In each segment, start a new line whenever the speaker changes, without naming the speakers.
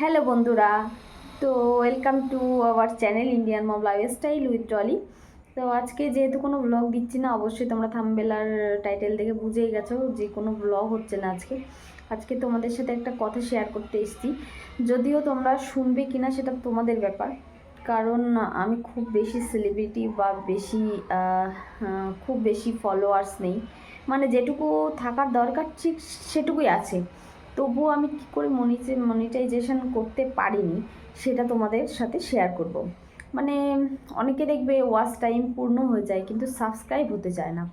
Hello বন্ধুরা। তো welcome to our channel Indian mom lifestyle with trolley তো আজকে যেহেতু কোনো ব্লগ দিচ্ছি না, অবশ্যই তোমরা থামবেলার টাইটেল দেখে বুঝেই গেছো যে কোনো ব্লগ হচ্ছে না আজকে। আজকে তোমাদের সাথে একটা কথা শেয়ার করতে এসেছি। যদিও তোমরা শুনবে কিনা সেটা তোমাদের ব্যাপার। কারণ আমি খুব বেশি সেলিব্রিটি বা বেশি খুব বেশি ফলোয়ার্স নেই। মানে যেটুকু থাকার দরকার ঠিক সেটুকুই আছে। তবুও আমি কী করে মনিটে মনিটাইজেশন করতে পারিনি, সেটা তোমাদের সাথে শেয়ার করব। মানে অনেকে দেখবে ওয়াচ টাইম পূর্ণ হয়ে যায়, কিন্তু সাবস্ক্রাইব হতে চায় না।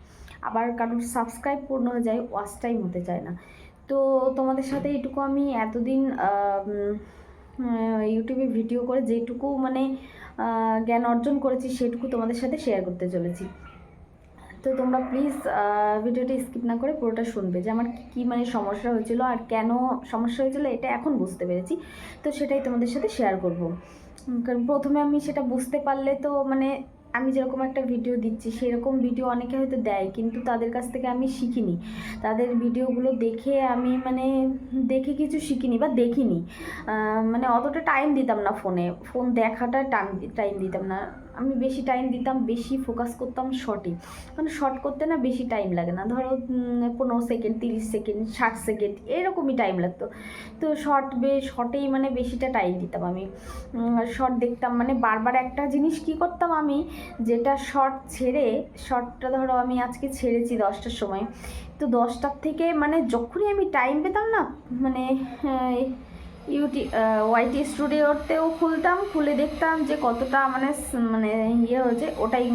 আবার কারোর সাবস্ক্রাইব পূর্ণ হয়ে যায় ওয়াচ টাইম হতে চায় না। তো তোমাদের সাথে এটুকু আমি এতদিন ইউটিউবে ভিডিও করে যেটুকু মানে জ্ঞান অর্জন করেছি, সেটুকু তোমাদের সাথে শেয়ার করতে চলেছি। তো তোমরা প্লিজ ভিডিওটি স্কিপ না করে পুরোটা শুনবে যে আমার কী মানে সমস্যা হয়েছিল আর কেন সমস্যা হয়েছিল এটা এখন বুঝতে পেরেছি। তো সেটাই তোমাদের সাথে শেয়ার করব। কারণ প্রথমে আমি সেটা বুঝতে পারলে তো মানে আমি যেরকম একটা ভিডিও দিচ্ছি, সেরকম ভিডিও অনেকে হয়তো দেয় কিন্তু তাদের কাছ থেকে আমি শিখিনি। তাদের ভিডিওগুলো দেখে আমি মানে দেখে কিছু শিখিনি বা দেখিনি। মানে অতটা টাইম দিতাম না ফোনে ফোন দেখাটা টাইম টাইম দিতাম না। আমি বেশি টাইম দিতাম বেশি ফোকাস করতাম শর্টে মানে শর্ট করতে না বেশি টাইম লাগে না। ধরো পনেরো সেকেন্ড তিরিশ সেকেন্ড ষাট সেকেন্ড এরকমই টাইম লাগতো। তো শর্ট বে শর্টেই মানে বেশিটা টাইম দিতাম আমি। শর্ট দেখতাম। মানে বারবার একটা জিনিস কি করতাম আমি যেটা শর্ট ছেড়ে শর্টটা ধরো আমি আজকে ছেড়েছি দশটার সময়। তো দশটার থেকে মানে যখনই আমি টাইম পেতাম না মানে আহ, ইউটি ওয়াইটি স্টুডিওতেও খুলতাম, খুলে দেখতাম যে কতটা মানে মানে ইয়ে হয়েছে। ওটাই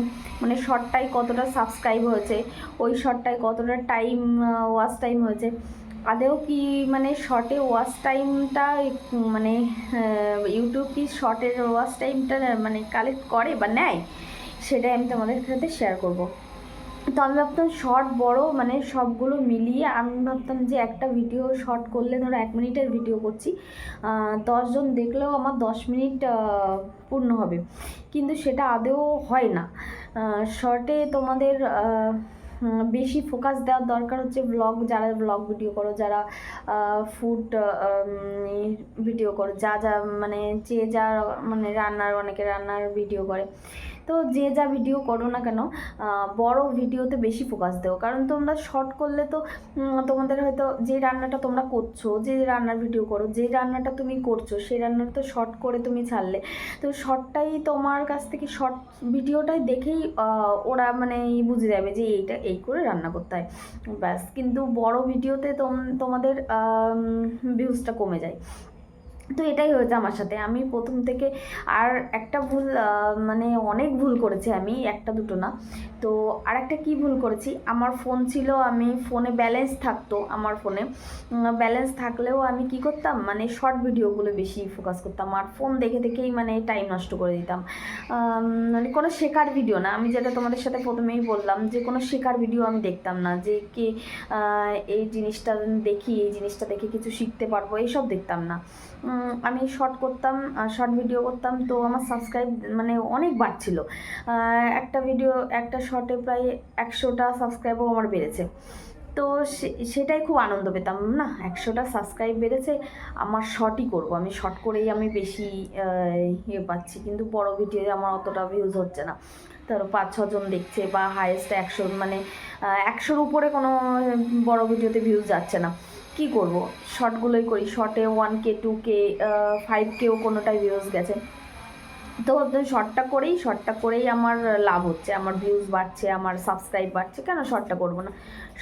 মানে শর্টটাই কতটা সাবস্ক্রাইব হয়েছে, ওই শর্টটায় কতটা টাইম ওয়াচ টাইম হয়েছে। আদেও কি মানে শর্টে ওয়াচ টাইমটা মানে ইউটিউব কি শর্টের ওয়াচ টাইমটা মানে কালেক্ট করে বা নেয়, সেটাই আমি তোমাদের সাথে শেয়ার করব। তো আমি ভাবতাম শর্ট বড় মানে সবগুলো মিলিয়ে আমি ভাবতাম যে একটা ভিডিও শর্ট করলে ধরো এক মিনিটের ভিডিও করছি। দশজন দেখলেও আমার দশ মিনিট পূর্ণ হবে। কিন্তু সেটা আদেও হয় না। শর্টে তোমাদের বেশি ফোকাস দেওয়ার দরকার হচ্ছে ব্লগ যারা ব্লগ ভিডিও করো, যারা ফুড ভিডিও করো, যা যা মানে যে যা মানে রান্নার, অনেকে রান্নার ভিডিও করে। তো যে যা ভিডিও করো না কেন বড় ভিডিওতে বেশি ফোকাস দেও। কারণ তোমরা শর্ট করলে তো তোমাদের হয়তো যে রান্নাটা তোমরা করছ, যে রান্নার ভিডিও করো, যে রান্নাটা তুমি করছ সেই রান্নাটা তো শর্ট করে তুমি ছাড়লে। তো শর্টটাই তোমার কাছ থেকে শর্ট ভিডিওটাই দেখেই ওরা মানে বুঝে যাবে যে এইটা, এই করে রান্না করতে হয়। ব্যাস, কিন্তু বড় ভিডিওতে তোম- তোমাদের ভিউজটা কমে যায়। তো এটাই হয়েছে আমার সাথে। আমি প্রথম থেকে আর একটা ভুল মানে অনেক ভুল করেছি আমি, একটা দুটো না। তো আর একটা কী ভুল করেছি? আমার ফোন ছিল, আমি ফোনে ব্যালেন্স থাকতো আমার ফোনে। ব্যালেন্স থাকলেও আমি কি করতাম? মানে শর্ট ভিডিওগুলো বেশি ফোকাস করতাম আর ফোন দেখে দেখেই মানে টাইম নষ্ট করে দিতাম। মানে কোনো শেখার ভিডিও না। আমি যেটা তোমাদের সাথে প্রথমেই বললাম যে কোনো শেখার ভিডিও আমি দেখতাম না। যে কে এই জিনিসটা দেখি, এই জিনিসটা দেখে কিছু শিখতে পারব, এইসব দেখতাম না। আমি শর্ট করতাম শর্ট ভিডিও করতাম, তো আমার সাবস্ক্রাইব মানে অনেক বাড়ছিল। একটা ভিডিও একটা শর্টে প্রায় একশোটা সাবস্ক্রাইবও আমার বেড়েছে। তো সেটাই খুব আনন্দ পেতাম, না? একশোটা সাবস্ক্রাইব বেড়েছে, আমার শর্টই করব। আমি শর্ট করেই আমি বেশি ইয়ে পাচ্ছি, কিন্তু বড় ভিডিওতে আমার অতটা ভিউজ হচ্ছে না। ধরো পাঁচ ছজন দেখছে বা হায়েস্ট একশো মানে একশোর উপরে কোনো বড় ভিডিওতে ভিউজ যাচ্ছে না। কি করব? শর্টগুলোই করি শর্টে one K two K five কেও কোনোটাই ভিউজ গেছে। তো শর্টটা করেই শর্টটা করেই আমার লাভ হচ্ছে, আমার ভিউজ বাড়ছে, আমার সাবস্ক্রাইব বাড়ছে, কেন শর্টটা করব না?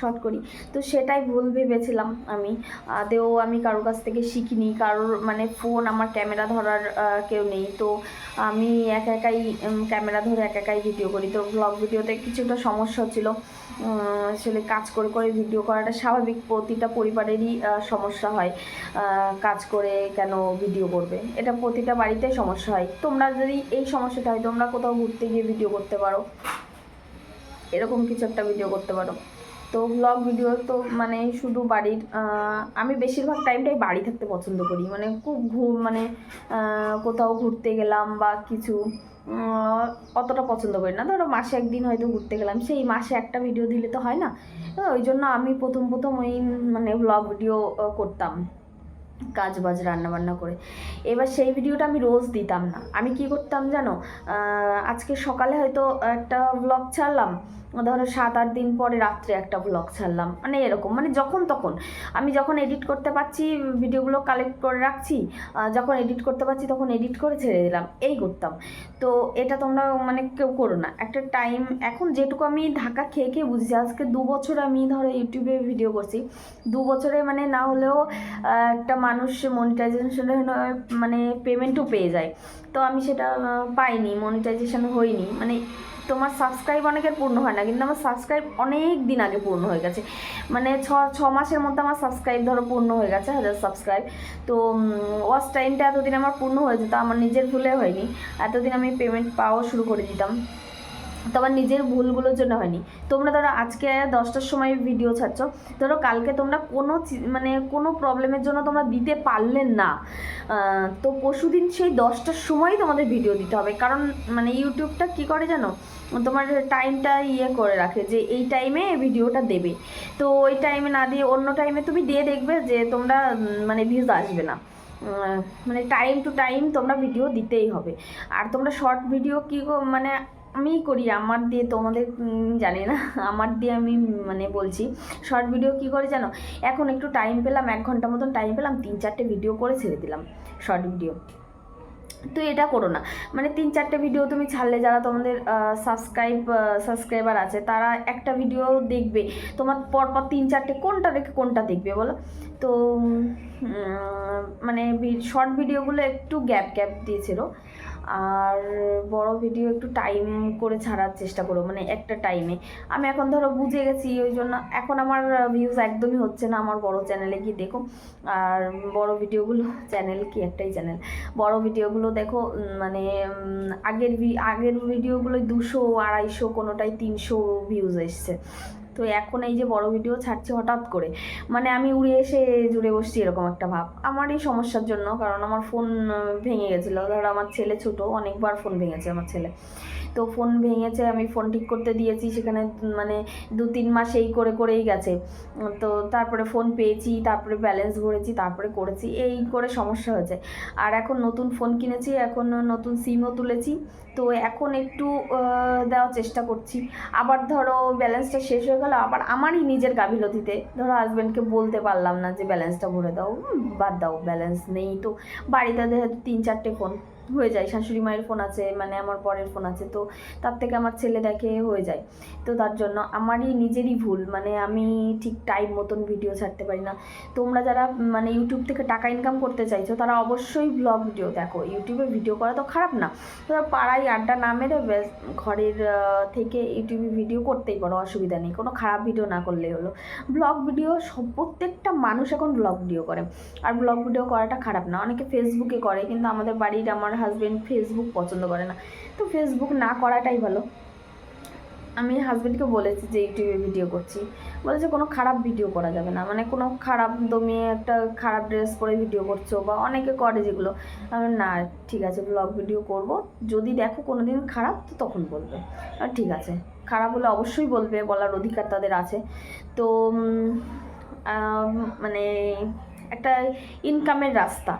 শর্ট করি। তো সেটাই ভুল ভেবেছিলাম আমি। আদেও আমি কারোর কাছ থেকে শিখিনি, কারোর মানে ফোন আমার ক্যামেরা ধরার কেউ নেই। তো আমি একা একাই ক্যামেরা ধরে একা একাই ভিডিও করি। তো ব্লগ ভিডিওতে কিছুটা সমস্যা হচ্ছিল আসলে কাজ করে করে ভিডিও করাটা স্বাভাবিক। প্রতিটা পরিবারেরই সমস্যা হয়। কাজ করে কেন ভিডিও করবে? এটা প্রতিটা বাড়িতে সমস্যা হয়। তোমরা যদি এই সমস্যাটা হয়, তোমরা কোথাও ঘুরতে গিয়ে ভিডিও করতে পারো। এরকম কিছু একটা ভিডিও করতে পারো। তো ব্লগ ভিডিও তো মানে শুধু বাড়ির আমি বেশিরভাগ টাইমটাই বাড়ি থাকতে পছন্দ করি। মানে খুব ঘুর মানে কোথাও ঘুরতে গেলাম বা কিছু অতটা পছন্দ করি না। ধরো মাসে একদিন হয়তো ঘুরতে গেলাম, সেই মাসে একটা ভিডিও দিলে তো হয় না। ওই জন্য আমি প্রথম প্রথম ওই মানে ব্লগ ভিডিও করতাম। কাজ বাজ রান্নাবান্না করে। এবার সেই ভিডিওটা আমি রোজ দিতাম না। আমি কি করতাম জানো? আজকে সকালে হয়তো একটা ব্লগ ছাড়লাম। ধরো সাত আট দিন পরে রাত্রে একটা ব্লগ ছাড়লাম। মানে এরকম মানে যখন তখন। আমি যখন এডিট করতে পারছি, ভিডিওগুলো কালেক্ট করে রাখছি যখন এডিট করতে পারছি তখন এডিট করে ছেড়ে দিলাম, এই করতাম। তো এটা তোমরা মানে কেউ করো না। একটা টাইম এখন যেটুকু আমি ঢাকা খেয়ে খেয়ে বুঝছি, আজকে দু বছর আমি ধরো ইউটিউবে ভিডিও করছি। দু বছরে মানে না হলেও একটা মানুষ মনিটাইজেশনের মানে পেমেন্টও পেয়ে যায়। তো আমি সেটা পাইনি মনিটাইজেশন হয়নি। মানে তোমার সাবস্ক্রাইব অনেকের পূর্ণ হয় না, কিন্তু আমার সাবস্ক্রাইব অনেক দিন আগে পূর্ণ হয়ে গেছে। মানে ছ ছ মাসের মধ্যে আমার সাবস্ক্রাইব ধরো পূর্ণ হয়ে গেছে, হাজার সাবস্ক্রাইব তো ওয়াশ টাইমটা এতদিন আমার পূর্ণ হয়েছে তা আমার নিজের ভুলে হয়নি। এতদিন আমি পেমেন্ট পাওয়া শুরু করে দিতাম। তো আমার নিজের ভুলগুলোর জন্য হয়নি। তোমরা ধরো আজকে দশটার সময় ভিডিও ছাড়ছ, ধরো কালকে তোমরা কোনো মানে কোনো প্রবলেমের জন্য তোমরা দিতে পারলে না তো পরশুদিন সেই দশটার সময়ই তোমাদের ভিডিও দিতে হবে। কারণ মানে ইউটিউবটা কি করে জানো? তোমার টাইমটা ইয়ে করে রাখে যে এই টাইমে ভিডিওটা দেবে। তো ওই টাইমে না দিয়ে অন্য টাইমে তুমি দিয়ে দেখবে যে তোমরা মানে ভিউজ আসবে না। মানে টাইম টু টাইম তোমরা ভিডিও দিতেই হবে। আর তোমরা শর্ট ভিডিও কী মানে আমি করি, আমার দিয়ে তোমাদের জানি না, আমার দিয়ে আমি মানে বলছি শর্ট ভিডিও কী করে জানো? এখন একটু টাইম পেলাম, এক ঘণ্টা মতন টাইম পেলাম, তিন চারটে ভিডিও করে ছেড়ে দিলাম শর্ট ভিডিও তো এটা করো না মানে তিন চারটে ভিডিও তুমি ছাড়লে যারা তোমাদের সাবস্ক্রাইব সাবস্ক্রাইবার আছে, তারা একটা ভিডিও দেখবে, তোমার পরপর তিন চারটে, কোনটা দেখে কোনটা দেখবে বলো? তো মানে শর্ট ভিডিওগুলো একটু গ্যাপ গ্যাপ দিয়েছিল আর বড় ভিডিও একটু টাইম করে ছাড়ার চেষ্টা করো মানে একটা টাইমে আমি এখন ধরো বুঝে গেছি, ওই জন্য এখন আমার ভিউজ একদমই হচ্ছে না আমার বড় চ্যানেলে গিয়ে দেখো। আর বড় ভিডিওগুলো চ্যানেল কি একটাই চ্যানেল বড় ভিডিওগুলো দেখো মানে আগের আগের ভিডিওগুলো দুশো, আড়াইশো কোনোটাই তিনশো ভিউজ এসছে। তো এখন এই যে বড় ভিডিও ছাড়ছে হঠাৎ করে মানে আমি উড়ে এসে জুড়ে বসছি এরকম একটা ভাব। আমার এই সমস্যার জন্য, কারণ আমার ফোন ভেঙে গেছিল। ধরো আমার ছেলে ছোট, অনেকবার ফোন ভেঙেছে আমার ছেলে। তো ফোন ভেঙেছে, আমি ফোন ঠিক করতে দিয়েছি, সেখানে মানে দু তিন মাস এই করে, করেই গেছে। তো তারপরে ফোন পেয়েছি, তারপরে ব্যালেন্স ভরেছি, তারপরে করেছি, এই করে সমস্যা হয়েছে। আর এখন নতুন ফোন কিনেছি, এখন নতুন সিমও তুলেছি। তো এখন একটু দেওয়ার চেষ্টা করছি। আবার ধরো ব্যালেন্সটা শেষ হয়ে গেল, আবার আমারই নিজের গাফিলতিতে। ধরো হাজব্যান্ডকে বলতে পারলাম না যে ব্যালেন্সটা ভরে দাও বাদ দাও ব্যালেন্স নেই তো। বাড়িতে তিন চারটে ফোন হয়ে যায়। শাশুড়ি মায়ের ফোন আছে মানে আমার পরের ফোন আছে, তো তার থেকে আমার ছেলে দেখে হয়ে যায়। তো তার জন্য আমারই নিজেরই ভুল মানে আমি ঠিক টাইম মতন ভিডিও ছাড়তে পারি না। তোমরা যারা মানে ইউটিউব থেকে টাকা ইনকাম করতে চাইছো, তারা অবশ্যই ব্লগ ভিডিও দেখো। ইউটিউবে ভিডিও করা তো খারাপ না। তোমরা পাড়ায় আড্ডা না মেরে ঘরের থেকে ইউটিউবে ভিডিও করতেই পারো, অসুবিধা নেই। কোনো খারাপ ভিডিও না করলেই হলো। ব্লগ ভিডিও সব, প্রত্যেকটা মানুষ এখন ব্লগ ভিডিও করে। আর ব্লগ ভিডিও করাটা খারাপ না। অনেকে ফেসবুকে করে, কিন্তু আমাদের বাড়ির আমার হাজব্যান্ড ফেসবুক পছন্দ করে না। তো ফেসবুক না করাটাই ভালো। আমি হাজব্যান্ডকে বলেছি যে ইউটিউবে ভিডিও করছি। বলেছে কোনো খারাপ ভিডিও করা যাবে না। মানে কোনো খারাপ তুমি একটা খারাপ ড্রেস পরে ভিডিও করছ বা অনেকে করে যেগুলো। আমি না, ঠিক আছে ব্লগ ভিডিও করব। যদি দেখো কোনো দিন খারাপ, তো তখন বলবে। ঠিক আছে, খারাপ হলে অবশ্যই বলবে, বলার অধিকার তাদের আছে। তো মানে একটা ইনকামের রাস্তা।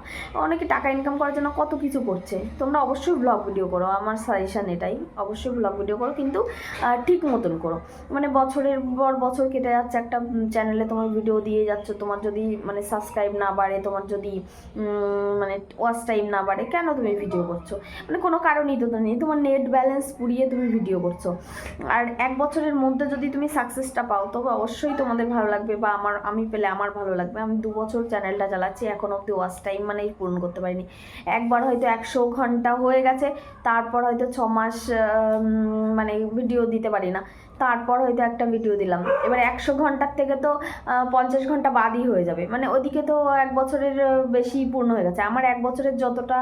অনেকে টাকা ইনকাম করার জন্য কত কিছু করছে। তোমরা অবশ্যই ব্লগ ভিডিও করো, আমার সাজেশান এটাই। অবশ্যই ব্লগ ভিডিও করো, কিন্তু ঠিক মতন করো। মানে বছরের পর বছর কেটে যাচ্ছে একটা চ্যানেলে তোমার ভিডিও দিয়ে যাচ্ছ, তোমার যদি মানে সাবস্ক্রাইব না বাড়ে, তোমার যদি মানে ওয়াচ টাইম না বাড়ে, কেন তুমি ভিডিও করছ? মানে কোনো কারণই তো নেই। তোমার নেট ব্যালেন্স পুড়িয়ে তুমি ভিডিও করছ। আর এক বছরের মধ্যে যদি তুমি সাকসেসটা পাও, তবে অবশ্যই তোমাদের ভালো লাগবে বা আমার, আমি পেলে আমার ভালো লাগবে। আমি দু বছর চ্যানেলটা চালাচ্ছি, এখন অব্দি ওয়াচ টাইম মানেই পূরণ করতে পারিনি। একবার হয়তো একশো ঘণ্টা হয়ে গেছে, তারপর হয়তো ছ মাস মানে ভিডিও দিতে পারি না। তারপর হয়তো একটা ভিডিও দিলাম। এবার একশো ঘণ্টার থেকে তো পঞ্চাশ ঘণ্টা বাদই হয়ে যাবে। মানে ওদিকে তো এক বছরের বেশি পূর্ণ হয়ে গেছে। আমার এক বছরের যতটা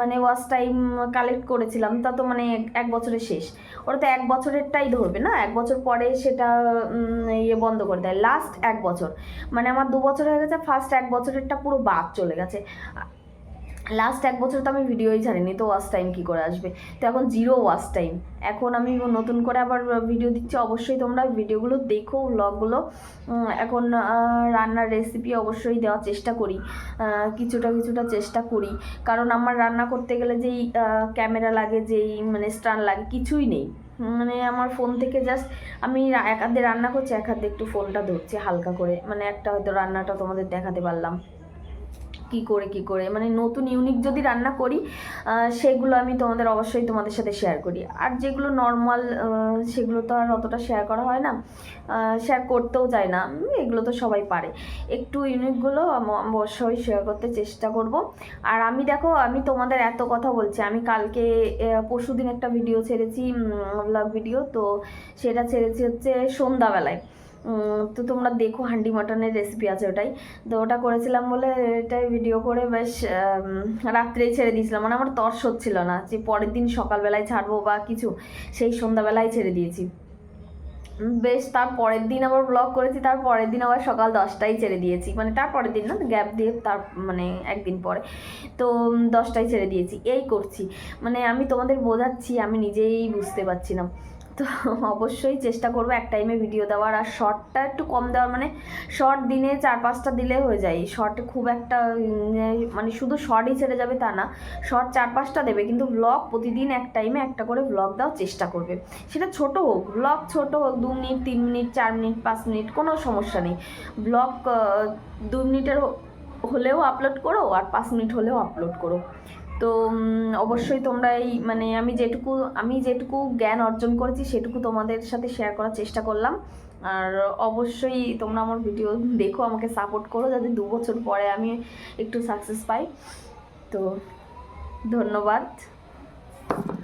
মানে ওয়াচ টাইম কালেক্ট করেছিলাম, তা তো মানে এক বছরের শেষ। ওরা তো এক বছরেরটাই ধরবে না? এক বছর পরে সেটা ইয়ে বন্ধ করে দেয়। লাস্ট এক বছর। মানে আমার দু বছর হয়ে গেছে ফার্স্ট এক বছরেরটা পুরো বাদ চলে গেছে। লাস্ট এক বছর তো আমি ভিডিওই ছাড়িনি, তো ওয়াচ টাইম কী করে আসবে? তো এখন জিরো ওয়াচ টাইম এখন আমি নতুন করে আবার ভিডিও দিচ্ছি, অবশ্যই তোমরা ভিডিওগুলো দেখো ব্লগগুলো এখন রান্নার রেসিপি অবশ্যই দেওয়ার চেষ্টা করি। কিছুটা কিছুটা চেষ্টা করি। কারণ আমার রান্না করতে গেলে যেই ক্যামেরা লাগে, যেই মানে স্ট্যান্ড লাগে, কিছুই নেই। মানে আমার ফোন থেকে জাস্ট আমি এক হাতে রান্না করছি, এক হাতে একটু ফোনটা ধরছি হালকা করে। মানে একটা হয়তো রান্নাটা তোমাদের দেখাতে পারলাম। কি করে কি করে? মানে নতুন ইউনিক যদি রান্না করি সেগুলো আমি তোমাদের অবশ্যই তোমাদের সাথে শেয়ার করি। আর যেগুলো নর্মাল সেগুলো তো আর অতটা শেয়ার করা হয় না। শেয়ার করতেও চায় না। এগুলো তো সবাই পারে। একটু ইউনিকগুলো অবশ্যই শেয়ার করতে চেষ্টা করব। আর আমি দেখো, আমি তোমাদের এত কথা বলছি। আমি কালকে পরশু দিন একটা ভিডিও ছেড়েছি ব্লগ ভিডিও তো সেটা ছেড়েছি হচ্ছে সন্ধ্যাবেলায়। তো তোমরা দেখো হান্ডি মাটনের রেসিপি আছে ওটাই। তো ওটা করেছিলাম বলে এটাই ভিডিও করে বেশ রাত্রেই ছেড়ে দিয়েছিলাম। মানে আমার তর্স হচ্ছিল না যে পরের দিন সকালবেলায় ছাড়বো বা কিছু, সেই সন্ধ্যাবেলায় ছেড়ে দিয়েছি। বেশ, তার পরের দিন আবার ব্লগ করেছি, তার পরের দিন আবার সকাল দশটায় ছেড়ে দিয়েছি। মানে তার পরের দিন না গ্যাপ দিয়ে তার মানে একদিন পরে। তো দশটায় ছেড়ে দিয়েছি। এই করছি। মানে আমি তোমাদের বোঝাচ্ছি, আমি নিজেই বুঝতে পারছি না। তো অবশ্যই চেষ্টা করব এক টাইমে ভিডিও দেওয়ার। আর শর্টটা একটু কম দেওয়ার মানে শর্ট দিনে চার পাঁচটা দিলে হয়ে যায়। শর্ট খুব একটা মানে শুধু শর্টই ছেড়ে যাবে তা না শর্ট চার পাঁচটা দেবে। কিন্তু ব্লগ প্রতিদিন এক টাইমে একটা করে ব্লগ দেওয়ার চেষ্টা করবে। সেটা ছোট হোক ব্লগ ছোট হোক, দু মিনিট, তিন মিনিট, চার মিনিট, পাঁচ মিনিট, কোনো সমস্যা নেই। ব্লগ দু মিনিটের হলেও আপলোড করো, আর পাঁচ মিনিট হলেও আপলোড করো। তো অবশ্যই তোমরা এই মানে আমি যেটুকু আমি যেটুকু জ্ঞান অর্জন করেছি সেটুকু তোমাদের সাথে শেয়ার করার চেষ্টা করলাম। আর অবশ্যই তোমরা আমার ভিডিও দেখো, আমাকে সাপোর্ট করো যাতে দু বছর পরে আমি একটু সাকসেস পাই। তো, ধন্যবাদ।